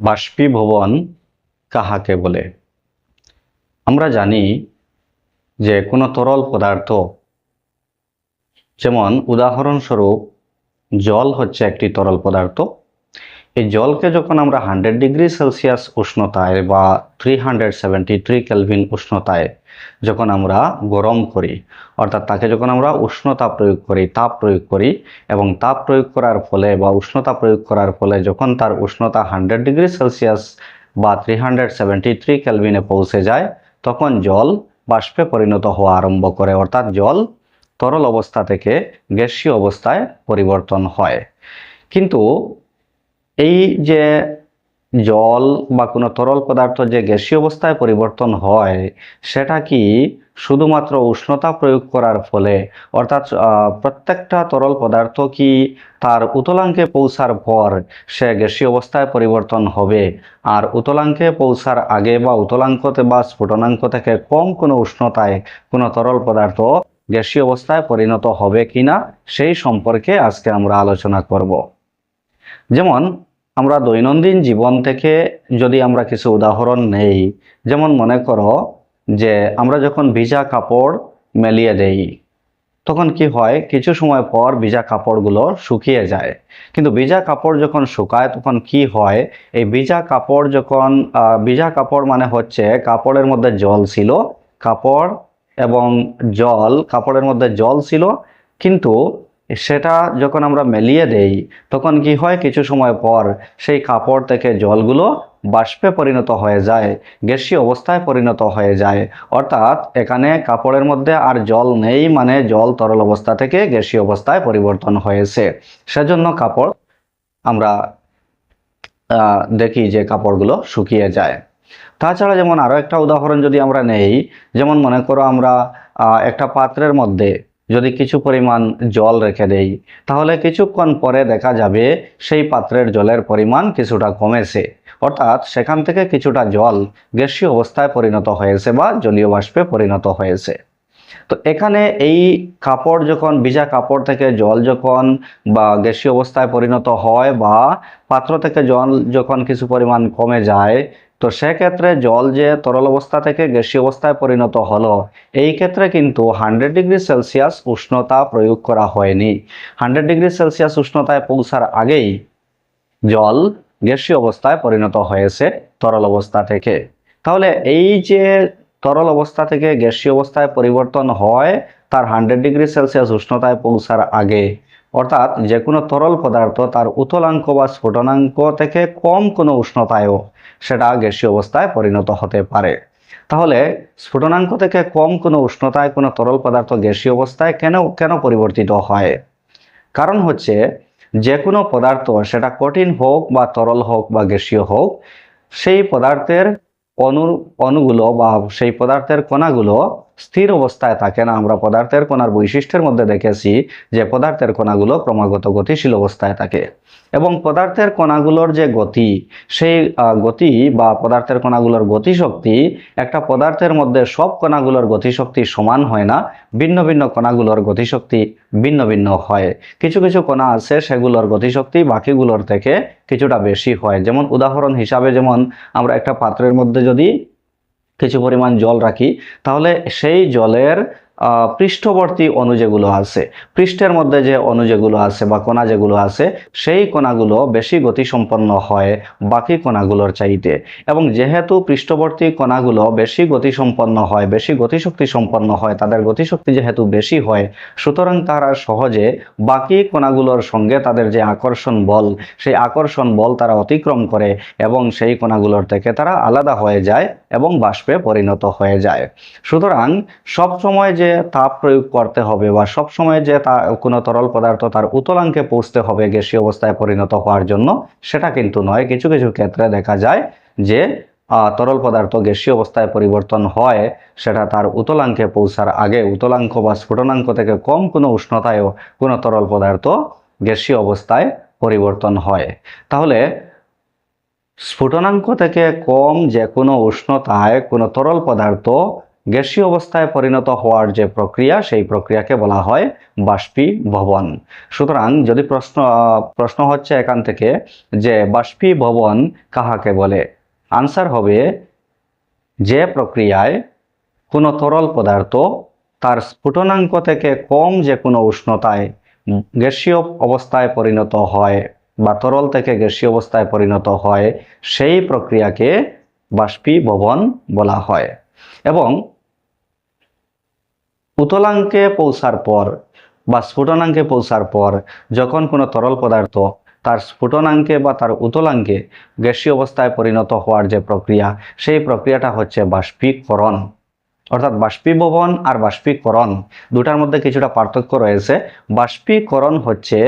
বাষ্পীভবন কাহাকে বলে? আমরা জানি যে কোনো তরল পদার্থ, যেমন উদাহরণস্বরূপ জল হচ্ছে একটি তরল পদার্থ এই জলকে যখন আমরা হান্ড্রেড ডিগ্রি সেলসিয়াস উষ্ণতায় বা three hundred seventy three kelvin উষ্ণতায় যখন আমরা গরম করি, অর্থাৎ তাকে যখন আমরা উষ্ণতা প্রয়োগ করি, তাপ প্রয়োগ করি এবং তাপ প্রয়োগ করার ফলে বা উষ্ণতা প্রয়োগ করার ফলে যখন তার উষ্ণতা হান্ড্রেড ডিগ্রি সেলসিয়াস বা থ্রি হান্ড্রেড সেভেন্টি থ্রি কেলভিনে পৌঁছে যায়, তখন জল বাষ্পে পরিণত হওয়া আরম্ভ করে, অর্থাৎ জল তরল অবস্থা থেকে গ্যাসীয় অবস্থায় পরিবর্তন হয়। কিন্তু এই যে জল বা কোনো তরল পদার্থ যে গ্যাসীয় অবস্থায় পরিবর্তন হয়, সেটা কি শুধুমাত্র উষ্ণতা প্রয়োগ করার ফলে? অর্থাৎ প্রত্যেকটা তরল পদার্থ কি তার উতলাঙ্কে পৌঁছার পর সে গ্যাসীয় অবস্থায় পরিবর্তন হবে? আর উতলাঙ্কে পৌঁছার আগে বা উতলাঙ্কতে বা স্ফুটনাঙ্ক থেকে কম কোনো উষ্ণতায় কোনো তরল পদার্থ গ্যাসীয় অবস্থায় পরিণত হবে কিনা, সেই সম্পর্কে আজকে আমরা আলোচনা করব। যেমন আমরা দৈনন্দিন জীবন থেকে যদি আমরা কিছু উদাহরণ নেই, যেমন মনে করো যে আমরা যখন ভিজা কাপড় মেলিয়ে দেই, তখন কি হয়, কিছু সময় পর ভিজা কাপড়গুলো শুকিয়ে যায়। কিন্তু ভিজা কাপড় যখন শুকায়, তখন কি হয়, এই ভিজা কাপড় যখন ভিজা কাপড় মানে হচ্ছে কাপড়ের মধ্যে জল ছিল, কাপড় এবং জল, কাপড়ের মধ্যে জল ছিল, কিন্তু সেটা যখন আমরা মেলিয়ে দেই, তখন কি হয়? কিছু সময় পর সেই কাপড় থেকে জলগুলো বাষ্পে পরিণত হয়ে যায়, গ্যাসীয় অবস্থায় পরিণত হয়ে যায়। অর্থাৎ এখানে কাপড়ের মধ্যে আর জল নেই মানে জল তরল অবস্থা থেকে গ্যাসীয় অবস্থায় পরিবর্তন হয়েছে। সেজন্য কাপড় আমরা দেখি যে কাপড়গুলো শুকিয়ে যায়। তাছাড়া যেমন আরও একটা উদাহরণ যদি আমরা নেই, যেমন মনে করো আমরা একটা পাত্রের মধ্যে যদি কিছু পরিমাণ জল রেখে দেই, তাহলে কিছুক্ষণ পরে দেখা যাবে সেই পাত্রের জলের পরিমাণ কিছুটা কমেছে। অর্থাৎ সেখান থেকে কিছুটা জল গ্যাসীয় অবস্থায় পরিণত হয়েছে বা জলীয় বাষ্পে পরিণত হয়েছে। তো এখানে এই কাপড় যখন, ভিজা কাপড় থেকে জল যখন বা গ্যাসীয় অবস্থায় পরিণত হয় বা পাত্র থেকে জল যখন কিছু পরিমাণ কমে যায় তো সেক্ষেত্রে জল যে তরল অবস্থা থেকে গ্যাসীয় অবস্থায় পরিণত হলো, এই ক্ষেত্রে কিন্তু হান্ড্রেড ডিগ্রি সেলসিয়াস উষ্ণতা প্রয়োগ করা হয়নি। হান্ড্রেড ডিগ্রি সেলসিয়াস উষ্ণতায় পৌঁছার আগেই জল গ্যাসীয় অবস্থায় পরিণত হয়েছে তরল অবস্থা থেকে। তাহলে এই যে তরল অবস্থা থেকে গ্যাসীয় অবস্থায় পরিবর্তন হয়, তার হান্ড্রেড ডিগ্রি সেলসিয়াস উষ্ণতায় পৌঁছার আগে অর্থাৎ যে কোনো তরল পদার্থ তার উতলাঙ্ক বা স্ফুটনাঙ্ক থেকে কম কোনো উষ্ণতায়ও সেটা গ্যাসীয় অবস্থায় পরিণত হতে পারে। তাহলে স্ফুটনাঙ্ক থেকে কম কোনো উষ্ণতায় কোনো তরল পদার্থ গ্যাসীয় অবস্থায় কেন কেন পরিবর্তিত হয়? কারণ হচ্ছে যে কোনো পদার্থ সেটা কঠিন হোক বা তরল হোক বা গ্যাসীয় হোক, সেই পদার্থের অণু অণুগুলো বা সেই পদার্থের কণাগুলো স্থির অবস্থায় থাকে না। আমরা পদার্থের কণার বৈশিষ্ট্যের মধ্যে দেখেছি যে পদার্থের কণাগুলো ক্রমাগত গতিশীল অবস্থায় থাকে এবং পদার্থের কণাগুলোর যে গতি, সেই গতি বা পদার্থের কণাগুলোর গতিশক্তি একটা পদার্থের মধ্যে সব কণাগুলোর গতিশক্তি সমান হয় না, ভিন্ন ভিন্ন কণাগুলোর গতিশক্তি ভিন্ন ভিন্ন হয়। কিছু কিছু কণা আছে, সেগুলোর গতিশক্তি বাকিগুলোর থেকে কিছুটা বেশি হয়। যেমন উদাহরণ হিসাবে যেমন আমরা একটা পাত্রের মধ্যে যদি কিছু পরিমাণ জল রাখি তাহলে সেই জলের পৃষ্ঠবর্তী অণু যেগুলো আছে, পৃষ্ঠের মধ্যে যে অণু যেগুলো আছে বা কণা যেগুলো আছে, সেই কণাগুলো বেশি গতিসম্পন্ন হয় বাকি কণাগুলোর চাইতে। এবং যেহেতু পৃষ্ঠবর্তী কণাগুলো বেশি গতিসম্পন্ন হয়, বেশি গতিশক্তি সম্পন্ন হয়, তাদের গতিশক্তি যেহেতু বেশি হয়, সুতরাং তারা সহজে বাকি কণাগুলোর সঙ্গে তাদের যে আকর্ষণ বল, সেই আকর্ষণ বল তারা অতিক্রম করে এবং সেই কণাগুলোর থেকে তারা আলাদা হয়ে যায় এবং বাষ্পে পরিণত হয়ে যায়। সুতরাং সব সময় যে তাপ প্রয়োগ করতে হবে বা সব সময় যে তা কোনো তরল পদার্থ তার উতলাঙ্কে পৌঁছতে হবে গ্যাসীয় অবস্থায় পরিণত হওয়ার জন্য, সেটা কিন্তু নয়। কিছু কিছু ক্ষেত্রে দেখা যায় যে তরল পদার্থ গ্যাসীয় অবস্থায় পরিবর্তন হয়, সেটা তার উতলাঙ্কে পৌঁছার আগে উতলাঙ্ক বা স্ফুটনাঙ্ক থেকে কম কোনো উষ্ণতায়ও কোনো তরল পদার্থ গ্যাসীয় অবস্থায় পরিবর্তন হয়। তাহলে স্ফুটনাঙ্ক থেকে কম যে কোনো উষ্ণতায় কোনো তরল পদার্থ গ্যাসীয় অবস্থায় পরিণত হওয়ার যে প্রক্রিয়া, সেই প্রক্রিয়াকে বলা হয় বাষ্পীভবন। সুতরাং যদি প্রশ্ন প্রশ্ন হচ্ছে এখান থেকে যে বাষ্পীভবন কাহাকে বলে? আনসার হবে, যে প্রক্রিয়ায় কোনো তরল পদার্থ তার স্ফুটনাঙ্ক থেকে কম যে কোনো উষ্ণতায় গ্যাসীয় অবস্থায় পরিণত হয় বা তরল থেকে গ্যাসীয় অবস্থায় পরিণত হয়, সেই প্রক্রিয়াকে বাষ্পীভবন বলা হয়। এবং উতলাঙ্কে পৌঁছার পর বা স্ফুটনাঙ্কে পৌঁছার পর যখন কোনো তরল পদার্থ তার স্ফুটনাঙ্কে বা তার উতলাঙ্কে গ্যাসীয় অবস্থায় পরিণত হওয়ার যে প্রক্রিয়া, সেই প্রক্রিয়াটা হচ্ছে বাষ্পীকরণ। অর্থাৎ বাষ্পীভবন আর বাষ্পীকরণ দুটার মধ্যে কিছুটা পার্থক্য রয়েছে। বাষ্পীকরণ হচ্ছে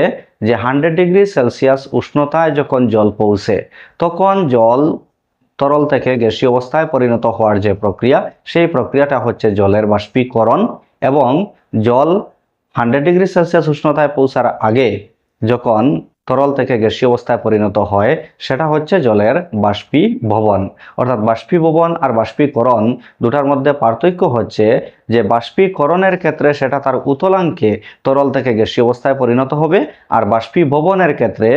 যে হান্ড্রেড ডিগ্রি সেলসিয়াস উষ্ণতায় যখন জল পৌঁছে, তখন জল তরল থেকে গ্যাসীয় অবস্থায় পরিণত হওয়ার যে প্রক্রিয়া, সেই প্রক্রিয়াটা হচ্ছে জলের বাষ্পীকরণ। এবং জল হান্ড্রেড ডিগ্রি সেলসিয়াস উষ্ণতায় পৌঁছার আগে যখন তরল থেকে গ্যাসীয় অবস্থায় পরিণত হয়, সেটা হচ্ছে জলের বাষ্পীভবন। অর্থাৎ বাষ্পীভবন আর বাষ্পীকরণ দুটার মধ্যে পার্থক্য হচ্ছে যে বাষ্পীকরণের ক্ষেত্রে সেটা তার উতলাঙ্কে তরল থেকে গ্যাসীয় অবস্থায় পরিণত হবে আর বাষ্পীভবনের ক্ষেত্রে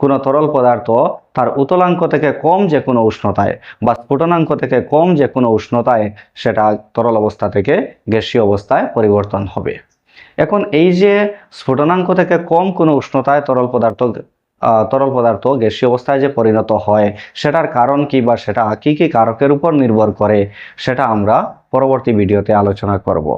কোনো তরল পদার্থ তার উতলাঙ্ক থেকে কম যে কোনো উষ্ণতায় বা স্ফুটনাঙ্ক থেকে কম যে কোনো উষ্ণতায় সেটা তরল অবস্থা থেকে গ্যাসীয় অবস্থায় পরিবর্তন হবে। এখন এই যে স্ফুটনাঙ্ক থেকে কম কোনো উষ্ণতায় তরল পদার্থ তরল পদার্থ গ্যাসীয় অবস্থায় যে পরিণত হয়, সেটার কারণ কি বা সেটা কী কী কারকের উপর নির্ভর করে, সেটা আমরা পরবর্তী ভিডিওতে আলোচনা করব।